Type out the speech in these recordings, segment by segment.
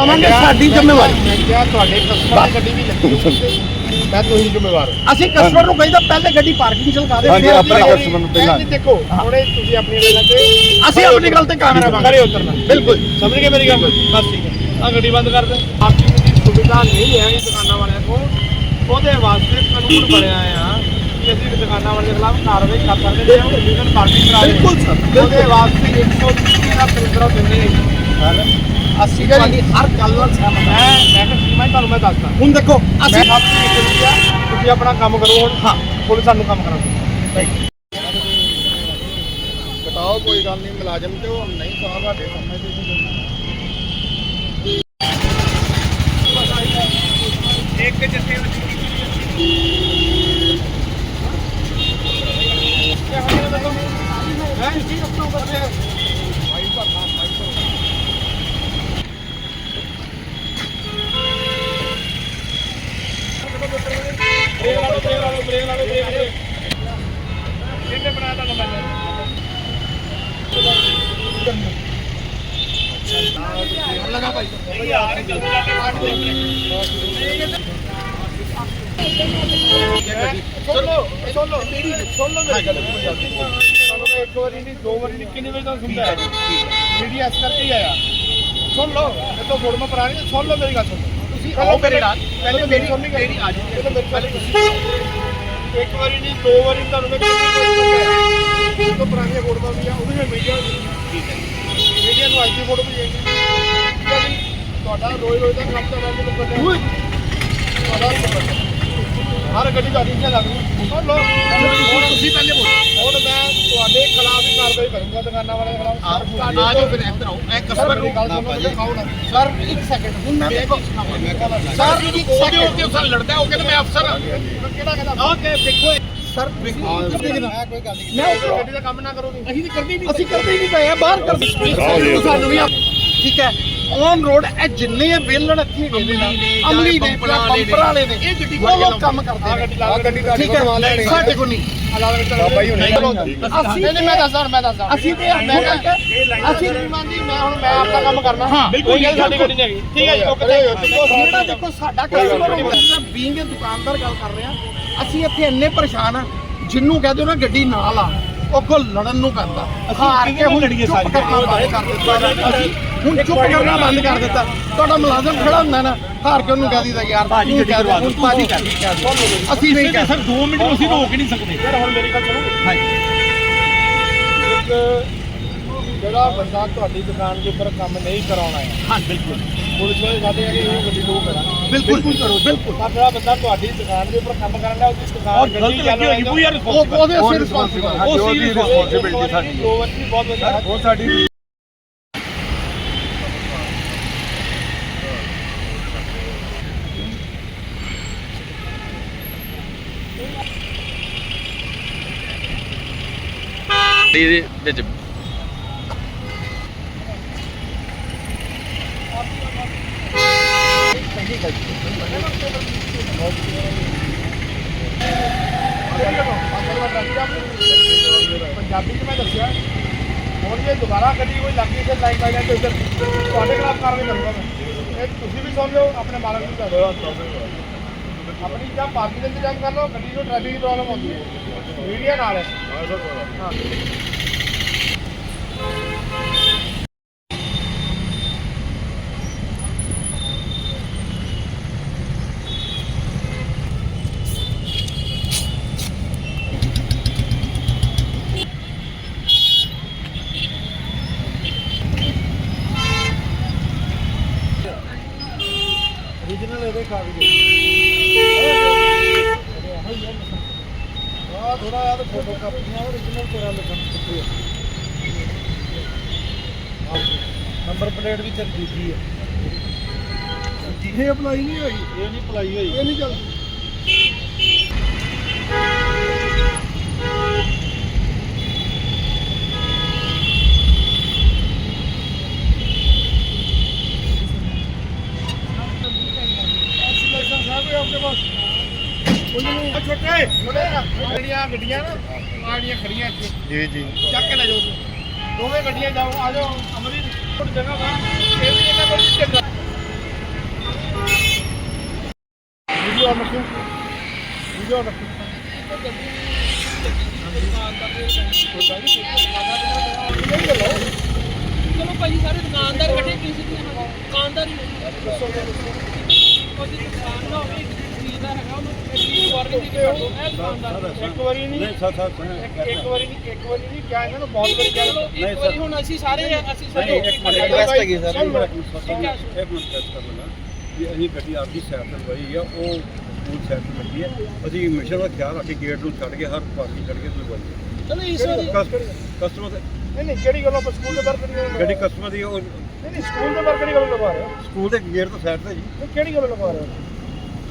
ਆਵਾਂਗੇ ਸਾਡੀ ਜ਼ਿੰਮੇਵਾਰੀ। ਮੈਂ ਕਿਹਾ ਤੁਹਾਡੇ ਕਸਟਮਰ ਦੀ ਗੱਡੀ ਵੀ ਲੱਗੀ ਮੈਂ ਤੁਸੀਂ ਜ਼ਿੰਮੇਵਾਰ ਹੋ। ਅਸੀਂ ਕਸਟਮਰ ਨੂੰ ਕਹਿੰਦਾ ਪਹਿਲੇ ਗੱਡੀ ਪਾਰਕਿੰਗ ਚ ਲਗਾ ਦੇ। ਹਾਂਜੀ, ਫਿਰ ਆਪਣਾ customer ਨੂੰ ਪਹਿਲਾਂ- ਇਹ ਦੇਖੋ ਹੁਣੇ ਤੁਸੀਂ ਆਪਣੀ ਗੱਲ ਤੇ ਅਸੀਂ ਆਪਣੀ ਗੱਲ ਤੇ ਕਾਮਰਾ ਬੰਦ ਕਰੇ ਉਤਰਨਾ। ਬਿਲਕੁਲ। ਸਮਝ ਗਏ ਮੇਰੀ ਗੱਲ? ਬਸ ਠੀਕ ਹੈ। ਆ ਗੱਡੀ ਬੰਦ ਕਰ ਦੇ। ਆਪਕੀ ਦੀ ਸੁਵਿਧਾ ਨਹੀਂ ਹੈ ਇਹ ਦੁਕਾਨਾਂ ਵਾਲਿਆਂ ਕੋਲ। ਉਹਦੇ ਵਾਸਤੇ ਕਾਨੂੰਨ ਬਣਿਆ ਆ ਕਿ ਅਸੀਂ ਦੁਕਾਨਾਂ ਵਾਲਿਆਂ ਦੇ ਖਿਲਾਫ ਕਾਰਵਾਈ ਕਰ ਸਕਦੇ ਹਾਂ ਲੀਗਲ ਪਾਰਟੀ ਕਰਾ ਰਹੇ ਬਿਲਕੁਲ ਸਰ ਉਹਦੇ ਵਾਸਤੇ 130 ਦਾ ਫਿਲਟਰ ਦਿੰਦੇ ਨੇ। ਅਸੀਂ ਹੈ ਜੀ। ਤੁਹਾਡੀ ਹਰ ਗੱਲ ਨਾਲ ਸਹਿਮਤ ਹਾਂ। ਮੈਂ ਮੈਂ ਸੀਮਾ ਜੀ ਤੁਹਾਨੂੰ ਮੈਂ ਦੱਸਦਾ। ਹੁਣ ਦੇਖੋ ਮੈਂ ਅਸੀਂ ਤੋਂ ਇੱਕ ਆ। ਤੁਸੀਂ ਆਪਣਾ ਕੰਮ ਕਰੋ ਹੁਣ। ਹਾਂ। ਪੁਲਿਸ ਸਾਨੂੰ ਕੰਮ ਕਰਾਉਂ ਕਟਾਓ ਕੋਈ ਗੱਲ ਨਹੀਂ ਮੁਲਾਜ਼ਮ ਤੇ ਉਹ ਨਹੀਂ ਸਾਹ ਸਾਡੇ ਸਾਹਮਣੇ ਇੱਕ ਜਿੱਥੇ ਬ੍ਰੇਕ ਲਾ ਲਓ ਬ੍ਰੇਕ ਲਾ ਲਓ ਬ੍ਰੇਕ ਲਾ ਲਓ ਬ੍ਰੇਕ ਬ੍ਰੇਕ ਕਿੰਨੇ ਬਣਾਇਆ ਤੁਹਾਨੂੰ ਮੈਂ ਲਗਾ ਭਾਈ ਯਾਰ ਜਲਦੀ ਲਾ ਕੇ ਕੱਢ ਸੁਣੋ ਸੁਣੋ ਮੇਰੀ ਸੁਣੋ ਮੇਰੀ ਗੱਲ ਤੁਹਾਨੂੰ ਮੈਂ ਇੱਕ ਵਾਰੀ ਨਹੀਂ ਦੋ ਵਾਰੀ ਨਹੀਂ ਕਿੰਨੀ ਵਜੇ ਤੱਕ ਸੁਣਦਾ ਹੈ ਮੀਡੀਆ ਇਸ ਕਰਕੇ ਹੀ ਆਇਆ ਸੁਣ ਲਓ। ਇਹ ਤਾਂ ਫੋਰਮਾ ਪੁਰਾਣੀ ਹੈ, ਸੁਣ ਲਓ ਮੇਰੀ ਗੱਲ ਸੁਣੋ ਤੁਸੀਂ ਆਓ ਮੇਰੇ ਨਾਲ। ਪਹਿਲੇ ਮੇਰੀ ਸੁਣਨੀ ਮੇਰੀ ਆ ਜੀ ਪਹਿਲੇ ਮੇਰੀ ਪਹਿਲੇ ਤੁਸੀਂ ਇੱਕ ਵਾਰੀ ਨਹੀਂ ਦੋ ਵਾਰੀ ਤੁਹਾਨੂੰ ਮੈਂ ਕਿੰਨੀ ਵਾਰੀ ਸੁਣਦਾ ਹੈ ਤੋਂ ਪੁਰਾਣੀਆਂ ਫੋਟੋਆਂ ਵੀ ਆ ਉਹਦੇ ਵਿੱਚ ਮੀਡੀਆ ਮੀਡੀਆ ਨੂੰ ਅੱਜ ਦੀ ਫੋਟੋ ਵੀ ਜਾਏਗੀ ਠੀਕ ਹੈ ਜੀ ਤੁਹਾਡਾ ਰੋਜ਼ ਰੋਜ਼ ਦਾ ਕੰਮ ਤਾਂ ਮੈਂ ਤੁਹਾਨੂੰ ਪਤਾ ਹੈ ਤੁਹਾਡਾ ਹਰ ਗੱਡੀ ਦਾ ਰੀਜਾ ਲੱਗ ਰਹੀ ਸੁਣ ਲਓ ਹੁਣ ਤੁਸੀਂ ਪਹਿਲੇ ਬੋਲੋ ਹੁਣ ਮੈਂ ਤੁਹਾਡੇ ਖਿਲਾਫ ਹੀ ਕਾਰਵਾਈ ਕਰੂੰਗਾ ਦੁਕਾਨਾਂ ਵਾਲਿਆਂ ਦੇ ਖਿਲਾਫ ਆ ਜਾਓ ਫਿਰ ਇੱਧਰ ਆਓ। ਇਹ ਕਸਟਮਰ ਨੂੰ ਗੱਲ ਸੁਣੋ ਤੇ ਖਾਓ ਨਾ। ਸਰ ਇੱਕ ਸੈਕਿੰਡ ਹੁਣ ਮੈਂ ਸਰ ਇੱਕ ਸੈਕਿੰਡ ਉਹਦੇ ਉੱਤੇ ਲੜਦਾ ਉਹ ਕਹਿੰਦਾ ਮੈਂ ਅਫਸਰ ਹਾਂ। ਕਿਹੜਾ ਕਹਿੰਦਾ ਓਕੇ ਦੇਖੋ ਸਰ ਮੈਂ ਕੋਈ ਗੱਲ ਨਹੀਂ। ਮੈਂ ਗੱਡੀ ਦਾ ਕੰਮ ਨਾ ਕਰੋਗੇ ਅਸੀਂ ਤਾਂ ਕਰਦੇ ਹੀ ਨਹੀਂ ਅਸੀਂ ਕਰਦੇ ਹੀ ਨਹੀਂ ਪਏ ਆ ਬਾਹਰ ਕਰਦੇ। ਸਾਨੂੰ ਵੀ ਠੀਕ ਹੈ। ਔਨ ਰੋਡ ਇਹ ਜਿੰਨੇ ਵੇਲਣ ਇੱਥੇ ਗਏ ਨੇ ਨਾ ਅਮਲੀ ਨੇ ਪੰਪਰ ਵਾਲੇ ਨੇ। ਇਹ ਗੱਡੀ ਉਹ ਲੋਕ ਕੰਮ ਆ ਕਰਦੇ ਗੱਡੀ ਨੇ। ਲਾ ਗੱਡੀ ਦਾ ਠੀਕ ਹੈ ਸਾਡੇ ਕੋਲ ਨਹੀਂ। ਬਾਬਾ ਜੀ ਹੁਣੇ ਅਸੀਂ ਨਹੀਂ ਨਹੀਂ ਮੈਂ ਦੱਸਦਾ ਮੈਂ ਦੱਸਦਾ। ਅਸੀਂ ਤੇ ਮੈਂ ਕਰਕੇ ਅਸੀਂ ਮੰਨਦੀ ਮੈਂ ਹੁਣ ਮੈਂ ਆਪਣਾ ਕੰਮ ਕਰਨਾ। ਹਾਂ, ਕੋਈ ਗੱਲ ਸਾਡੀ ਗੱਡੀ ਨਹੀਂ ਹੈਗੀ। ਠੀਕ ਹੈ ਜੀ ਓਕੇ ਜਿਹੜਾ ਦੇਖੋ ਸਾਡਾ ਕਸਟਮਰ ਹੋਊਗਾ ਬੀਂਗ ਦੁਕਾਨਦਾਰ ਗੱਲ ਕਰ ਰਹੇ ਆ ਅਸੀਂ ਇੱਥੇ ਇੰਨੇ ਪਰੇਸ਼ਾਨ ਆ ਜਿੰਨੂੰ ਕਹਦੇ ਨਾ ਗੱਡੀ ਨਾ ਲਾ ਉਹ ਕੋ ਲੜਨ ਨੂੰ ਕਰਦਾ ਹਾਰ ਕੇ ਹੁਣ ਦਿੱਤਾ। ਅਸੀਂ ਹੁਣ ਚੁੱਪ ਕਰਨਾ ਬੰਦ ਕਰ ਦਿੱਤਾ। ਤੁਹਾਡਾ ਮੁਲਾਜ਼ਮ ਖੜਾ ਹੁੰਦਾ ਨਾ ਹਾਰ ਕੇ ਉਹਨੂੰ ਕਹਿ ਦਿੱਤਾ ਯਾਰ ਭਾਜੀ ਗੱਡੀ ਕਰਵਾ ਦੋ ਭਾਜੀ ਕਰ ਅਸੀਂ ਨਹੀਂ ਕਹਿ ਸਰ 2 ਮਿੰਟ ਅਸੀਂ ਰੋਕ ਹੀ ਨਹੀਂ ਸਕਦੇ। ਯਾਰ ਹੁਣ ਮੇਰੀ ਗੱਲ ਸੁਣੋ। ਹਾਂਜੀ। ਜਿਹੜਾ ਬੰਦਾ ਤੁਹਾਡੀ ਦੁਕਾਨ ਦੇ ਉੱਪਰ ਕੰਮ ਨਹੀਂ ਕਰਾਉਣਾ ਹੈ। ਹਾਂ ਬਿਲਕੁਲ। ਪੁਲਿਸ ਵਾਲੇ ਸਾਡੇ ਆ ਕਿ ਇਹ ਗੱਡੀ ਦੋ ਕਰਾ। ਬਿਲਕੁਲ ਕਰੋ। ਬਿਲਕੁਲ। ਪਰ ਜਿਹੜਾ ਬੰਦਾ ਤੁਹਾਡੀ ਦੁਕਾਨ ਦੇ ਉੱਪਰ ਕੰਮ ਕਰਨ ਦਾ ਉਹਦੀ ਦੁਕਾਨ ਗਲਤ ਲੱਗੀ ਹੋਈ ਵੀ ਯਾਰ ਉਹ ਉਹਦੇ ਅਸੀਂ ਰਿਸਪੌਂਸਿਬਲ ਉਹ ਸੀਰੀਅਸ ਰਿਸਪੌਂਸਿਬਿਲਟੀ ਸਾਡੀ ਦੋ ਵਾਰੀ ਬਹੁਤ ਵਧੀਆ ਉਹ ਸਾਡੀ ਇਹਦੇ ਵਿੱਚ। ਪੰਜਾਬੀ ਚ ਮੈਂ ਦੱਸਿਆ, ਹੁਣ ਜੇ ਦੁਬਾਰਾ ਗੱਡੀ ਕੋਈ ਲੱਗੀ ਤੇ ਲਾਈਕ ਆਈ ਤੇ ਇੱਧਰ ਤੁਹਾਡੇ ਖਿਲਾਫ ਕਾਰਵਾਈ ਕਰੂੰਗਾ ਮੈਂ ਇਹ ਤੁਸੀਂ ਵੀ ਸੁਣ ਲਿਓ, ਆਪਣੇ ਮਾਲਕ ਨੂੰ ਦੱਸੋ ਆਪਣੀ ਜਾਂ ਪਾਰਕਿੰਗ ਦਾ ਇੰਤਜ਼ਾਮ ਕਰ ਲਓ ਗੱਡੀ ਨੂੰ ਟ੍ਰੈਫਿਕ ਦੀ ਪ੍ਰੋਬਲਮ ਹੁੰਦੀ ਹੈ। ਮੀਡੀਆ ਨਾਲ ਹੈ। ਹਾਂ। ਥੋੜਾ ਆ ਤਾਂ ਫੋਟੋ ਕਾਪੀਆਂ ਓਰੀਜਨਲ ਤੇਰਾ ਲਿਖਣ ਕਿੱਥੇ ਆ। ਨੰਬਰ ਪਲੇਟ ਵੀ ਤੇਰੀ ਦੂਜੀ ਹੈ ਇਹ ਅਪਲਾਈ ਨਹੀਂ ਹੋਈ? ਇਹ ਨਹੀਂ ਅਪਲਾਈ ਹੋਈ। ਇਹ ਨਹੀਂ ਚੱਲਦੀ। ਗੱਡੀਆਂ ਨਾ ਆੜੀਆਂ ਖੜੀਆਂ ਇੱਥੇ ਜੀ ਜੀ ਚੱਕ ਕੇ ਲੈ ਜਾਓ ਤੁਸੀਂ। ਦੋਵੇਂ ਗੱਡੀਆਂ ਜਾਓ ਆ ਜਾਓ ਅਮਰੀਤ ਕੋਲ ਜਗ੍ਹਾ ਵਾ ਇਹ ਵੀ ਇਹਨਾਂ ਕੋਲ ਜਗ੍ਹਾ ਵੀਡੀਓ ਆਨ ਰੱਖੋ ਵੀਡੀਓ ਆਨ ਰੱਖੋ ਚਲੋ ਭਾਈ ਸਾਰੇ ਦੁਕਾਨਦਾਰ ਇਕੱਠੇ ਪੀਸ ਦੀਆਂ ਦੁਕਾਨਦਾਰ ਹੀ ਕੋਈ ਦੁਕਾਨ ਨਾ ਹੋਵੇ ਕਿਸੇ ਦਾ ਹੈਗਾ ਉਹਨੂੰ ਕਿਹੜੀ ਵਾਰਨਿੰਗ ਦੇ ਕੇ ਕੱਢੋ ਇਹ ਦੁਕਾਨਦਾਰ ਇੱਕ ਵਾਰੀ ਨਹੀਂ। ਨਹੀਂ ਸਰ ਸਰ ਇੱਕ ਇੱਕ ਵਾਰੀ ਨਹੀਂ ਇੱਕ ਵਾਰੀ ਨਹੀਂ। ਕਿਹਾ ਇਹਨਾਂ ਨੂੰ ਬਹੁਤ ਵਾਰੀ ਕਿਹਾ। ਚਲੋ ਇੱਕ ਵਾਰੀ ਹੁਣ ਅਸੀਂ ਸਾਰੇ ਅਸੀਂ ਸਾਰੇ ਇੱਕ ਮਿੰਟ ਰਿਕਵੈਸਟ ਹੈਗੀ ਸਰ। ਇੱਕ ਮਿੰਟ ਟੈਸਟ ਕਰ ਲੈਣਾ ਵੀ ਅਸੀਂ ਗੱਡੀ ਆਪਦੀ ਸਾਈਡ ਤੇ ਲਵਾਈ ਆ ਉਹ ਸਕੂਲ ਸਾਈਡ ਤੇ ਲੱਗੀ ਹੈ ਅਸੀਂ ਹਮੇਸ਼ਾ ਦਾ ਖਿਆਲ ਰੱਖ ਕੇ ਗੇਟ ਨੂੰ ਛੱਡ ਕੇ ਹਰ ਪਾਰਕਿੰਗ ਛੱਡ ਕੇ ਲਵਾਈ ਚਲੋ ਇਸ ਵਾਰੀ ਕਸਟਮਰ ਨਹੀਂ ਨਹੀਂ ਕਿਹੜੀ ਗੱਲੋਂ ਆਪਾਂ ਸਕੂਲ ਦੇ ਬਾਹਰ ਕਿਹੜੀ ਗੱਲੋਂ ਗੱਡੀ ਕਸਟਮਰ ਦੀ ਉਹ ਨਹੀਂ ਨਹੀਂ ਸਕੂਲ ਦੇ ਬਾਹਰ ਕਿਹੜੀ ਗੱਲੋਂ ਲਗਾ ਰਹੇ ਹੋ? ਸਕੂਲ ਦੇ ਗੇਟ ਤੋਂ ਸਾਈਡ ਤੇ ਜੀ। ਨਹੀਂ, ਕਿਹੜੀ ਗੱਲੋਂ ਲਗਾ ਰਹੇ ਹੋ?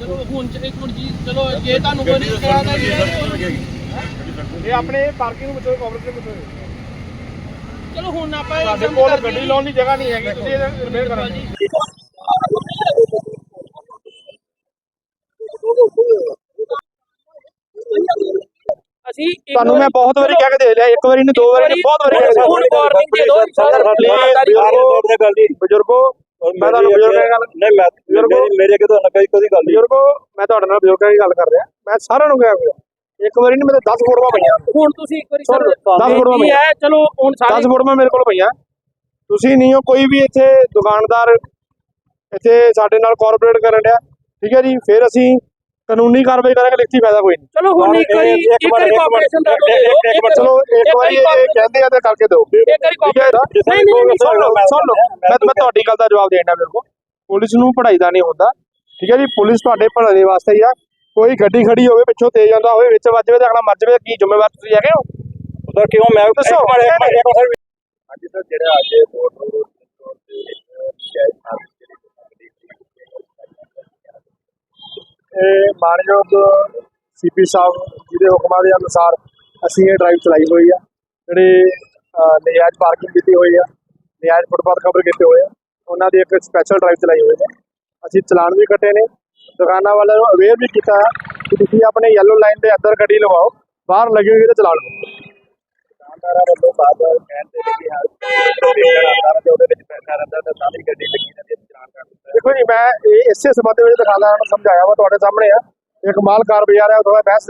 ਚਲੋ ਹੁਣ ਚ- ਇੱਕ ਮਿੰਟ ਜੀ ਚਲੋ ਜੇ ਤੁਹਾਨੂੰ ਕੋਈ ਨਹੀਂ ਕਿਹਾ ਤਾਂ ਜੀ ਇਹ- ਇਹ ਆਪਣੇ ਪਾਰਕਿੰਗ ਵਿੱਚ ਕੋਆਪਰੇਟਿਵ ਵਿੱਚ ਚਲੋ ਹੁਣ ਆਪਾਂ ਇਹ ਸਾਡੇ ਕੰਮ ਕੋਲ ਕਰ ਗੱਡੀ ਦਈਏ। ਲਾਉਣ ਦੀ ਜਗ੍ਹਾ ਨਹੀਂ ਹੈਗੀ ਤੁਸੀਂ ਇਹਦਾ ਰਿਪੇਅਰ ਕਰਾਂਗੇ ਅਸੀਂ ਇੱਕ ਤੁਹਾਨੂੰ ਮੈਂ ਬਹੁਤ ਵਾਰੀ ਕਹਿ ਕੇ ਦੇ ਲਿਆ ਇੱਕ ਵਾਰੀ ਨਹੀਂ ਦੋ ਵਾਰੀ ਨਹੀਂ ਬਹੁਤ ਵਾਰੀ ਕਹਿ ਕੇ ਦੇ ਦਿਓ ਬਜ਼ੁਰਗੋ ਮੈਂ ਤੁਹਾਨੂੰ ਬਜ਼ੁਰਗਾਂ ਦੀ ਗੱਲ ਨਹੀਂ ਮੈਂ ਬਜ਼ੁਰਗੋ ਮੇਰੇ ਅੱਗੇ ਤਾਂ ਕਈ ਕੋਈ ਗੱਲ ਬਜ਼ੁਰਗੋ ਮੈਂ ਤੁਹਾਡੇ ਨਾਲ ਬਜ਼ੁਰਗਾਂ ਦੀ ਗੱਲ ਕਰ ਰਿਹਾ। ਮੈਂ ਸਾਰਿਆਂ ਨੂੰ ਕਿਹਾ ਹੋਇਆ। ਇੱਕ ਵਾਰੀ ਨਹੀਂ ਮੇਰੇ 10 ਫੋਟੋਆਂ ਪਈਆਂ। ਹੁਣ ਤੁਸੀਂ ਇੱਕ ਵਾਰੀ ਸਰ ਲਓ, ਦਸ ਫੋਟੋਆਂ ਕੀ ਹੈ ਚਲੋ ਹੁਣ ਸਾਰੇ 10 ਫੋਟੋਆਂ ਮੇਰੇ ਕੋਲ ਪਈਆਂ। ਤੁਸੀਂ ਨਹੀਂ ਹੋ ਕੋਈ ਵੀ ਇੱਥੇ ਦੁਕਾਨਦਾਰ ਇੱਥੇ ਸਾਡੇ ਨਾਲ ਕੋਆਪਰੇਟ ਕਰਨ ਡਿਆ। ਠੀਕ ਹੈ ਜੀ ਫਿਰ ਅਸੀਂ ਕਾਨੂੰਨੀ ਕਾਰਵਾਈ ਕਰਾਂਗੇ ਲਿਖਤੀ ਫਾਇਦਾ ਕੋਈ ਨਹੀਂ। ਚਲੋ ਹੁਣ ਇੱਕ ਵਾਰੀ ਇੱਕ ਵਾਰੀ ਕੋਆਪਰੇਸ਼ਨ ਦਾ ਇੱਕ ਚਲੋ ਇੱਕ ਵਾਰੀ ਇਹ ਕਹਿੰਦੇ ਆ ਤੇ ਕਰਕੇ ਦਿਓ। ਇੱਕ ਵਾਰੀ ਹੈ ਨਹੀਂ ਨਹੀਂ ਨਹੀਂ ਸੁਣ ਲਓ ਸੁਣ ਲਓ। ਮੈਂ ਮੈਂ ਤੁਹਾਡੀ ਗੱਲ ਦਾ ਜਵਾਬ ਦੇਣਾ ਮੇਰੇ ਕੋਲ। ਪੁਲਿਸ ਨੂੰ ਪੜਾਈ ਦਾ ਨਹੀਂ ਹੁੰਦਾ। ਠੀਕ ਹੈ ਜੀ? ਪੁਲਿਸ ਤੁਹਾਡੇ ਭਲੇ ਦੇ ਵਾਸਤੇ ਹੀ ਆ। ਕੋਈ ਗੱਡੀ ਖੜੀ ਹੋਵੇ ਪਿੱਛੋਂ ਤੇਜ਼ ਜਾਂਦਾ ਹੋਵੇ ਵਿੱਚ ਵੱਜ ਜਾਵੇ ਤੇ ਅਗਲਾ ਮਰ ਜਾਵੇ ਕੀ ਜ਼ਿੰਮੇਵਾਰ ਤੁਸੀਂ ਹੈਗੇ ਹੋ? ਸਰ ਕਿਉਂ? ਮੈਂ ਦੱਸੋ। ਅੱਜ ਸਰ। ਜਿਹੜਾ ਅੱਜ ਬੋਰਡ ਰੋਡ ਤੇ ਜਾਇਜ਼ ਇਹ ਮਾਨਯੋਗ ਸੀਪੀ ਸਾਹਿਬ ਜੀ ਦੇ ਹੁਕਮਾਂ ਦੇ ਅਨੁਸਾਰ ਅਸੀਂ ਇਹ ਡਰਾਈਵ ਚਲਾਈ ਹੋਈ ਆ। ਜਿਹੜੇ ਅਹ, ਨਜਾਇਜ਼ ਪਾਰਕਿੰਗ ਕੀਤੀ ਹੋਈ ਆ ਨਜਾਇਜ਼ ਫੁੱਟਪਾਥ ਕਵਰ ਕੀਤੇ ਹੋਏ ਆ। ਉਹਨਾਂ ਦੀ ਇੱਕ ਸਪੈਸ਼ਲ ਡਰਾਈਵ ਚਲਾਈ ਹੋਈ ਹੈ ਅਸੀਂ ਚਲਾਨ ਵੀ ਕੱਟੇ ਨੇ। ਦੁਕਾਨਾਂ ਵਾਲਿਆਂ ਨੂੰ ਅਵੇਅਰ ਵੀ ਕੀਤਾ ਹੈ ਕਿ ਤੁਸੀਂ ਆਪਣੇ ਯੈਲੋ ਲਾਈਨ ਦੇ ਅੰਦਰ ਗੱਡੀ ਲਵਾਓ ਬਾਹਰ ਲੱਗੀ ਹੋਈ ਤੇ ਚਲਾਨ ਕਰੋ ਦੁਕਾਨਦਾਰਾਂ ਵੱਲੋਂ ਬਾਅਦ ਕਹਿੰਦੇ ਨੇ ਕਿ ਹਾਂ ਸਟੇਸ਼ਨ ਆਉਂਦਾ ਤੇ ਉਹਦੇ ਵਿੱਚ ਪੈਸਾ ਰਹਿੰਦਾ ਤੇ ਸਾਰੀ ਗੱਡੀ ਲੱਗੀ ਜਾਂਦੀ ਹੈ ਚਲਾਨ ਕਰ ਦਿੰਦਾ ਦੇਖੋ ਜੀ ਮੈਂ ਇਹ ਇਸੇ ਸੰਬੰਧ ਵਿੱਚ ਦੁਕਾਨਦਾਰਾਂ ਨੂੰ ਸਮਝਾਇਆ ਵਾ ਤੁਹਾਡੇ ਸਾਹਮਣੇ ਆ। ਇੱਕ ਮਾਲਕਾਰ ਬਾਜ਼ਾਰ ਹੈ ਥੋੜਾ ਬਹਿਸ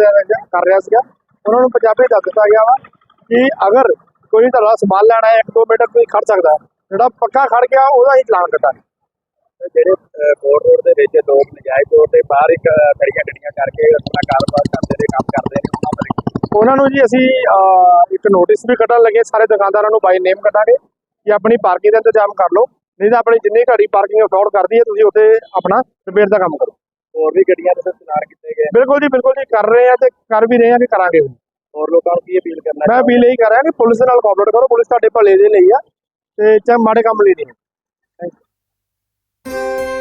ਕਰ ਰਿਹਾ ਸੀਗਾ। ਉਹਨਾਂ ਨੂੰ ਪੰਜਾਬੀ ਦੱਸ ਦਿੱਤਾ ਗਿਆ ਵਾ ਕਿ ਅਗਰ ਕੋਈ ਤੁਹਾਡਾ ਸਮਾਨ ਲੈਣਾ ਹੈ 1-2 ਮੀਟਰ ਤੁਸੀਂ ਖੜ ਸਕਦਾ। ਜਿਹੜਾ ਪੱਕਾ ਖੜ ਗਿਆ ਉਹਦਾ ਹੀ ਚਲਾਨ ਕੱਟਾਂਗੇ। ਤੇ ਜਿਹੜੇ ਬੋਰਡ ਰੋਡ ਦੇ ਵਿੱਚ ਲੋਕ ਨਜਾਇਜ਼ ਤੌਰ ਤੇ ਬਾਹਰ ਇੱਕ ਖੜੀਆਂ ਗੱਡੀਆਂ ਕਰਕੇ ਆਪਣਾ ਕਾਰੋਬਾਰ ਕਰਦੇ ਨੇ ਕੰਮ ਕਰਦੇ ਨੇ ਉਹਨਾਂ ਨੂੰ ਜੀ ਅਸੀਂ ਇੱਕ ਨੋਟਿਸ ਵੀ ਕੱਢਣ ਲੱਗੇ ਸਾਰੇ ਦੁਕਾਨਦਾਰਾਂ ਨੂੰ ਬਾਈ ਨੇਮ ਕੱਢਾਂਗੇ ਕਿ ਆਪਣੀ ਪਾਰਕਿੰਗ ਦਾ ਇੰਤਜ਼ਾਮ ਕਰ ਲਓ ਨਹੀਂ ਤਾਂ ਆਪਣੀ ਜਿੰਨੀ ਘੜੀ ਪਾਰਕਿੰਗ ਅਫੋਰਡ ਕਰਦੀ ਹੈ ਤੁਸੀਂ ਉੱਥੇ ਆਪਣਾ ਰਿਪੇਅਰ ਦਾ ਕੰਮ ਕਰੋ। ਹੋਰ ਵੀ ਗੱਡੀਆਂ ਦੇ ਤਿਆਰ ਕੀਤੇ ਗਏ ਬਿਲਕੁਲ ਜੀ ਬਿਲਕੁਲ ਜੀ ਕਰ ਰਹੇ ਆ ਤੇ ਕਰ ਵੀ ਰਹੇ ਆ ਕਿ ਕਰਾਂਗੇ ਹੋਰ ਲੋਕਾਂ ਨੂੰ ਕੀ ਅਪੀਲ ਕਰਨਾ ਮੈਂ ਅਪੀਲ ਇਹ ਕਰ ਰਿਹਾ ਕਿ ਪੁਲਿਸ ਨਾਲ ਕੋਆਪਰੇਟ ਕਰੋ ਪੁਲਿਸ ਤੁਹਾਡੇ ਭਲੇ ਦੇ ਲਈ ਆ ਤੇ ਚਾਹ ਮਾੜੇ ਕੰਮ ਲਈ ਨਹੀਂ ਥੈਂਕ ਯੂ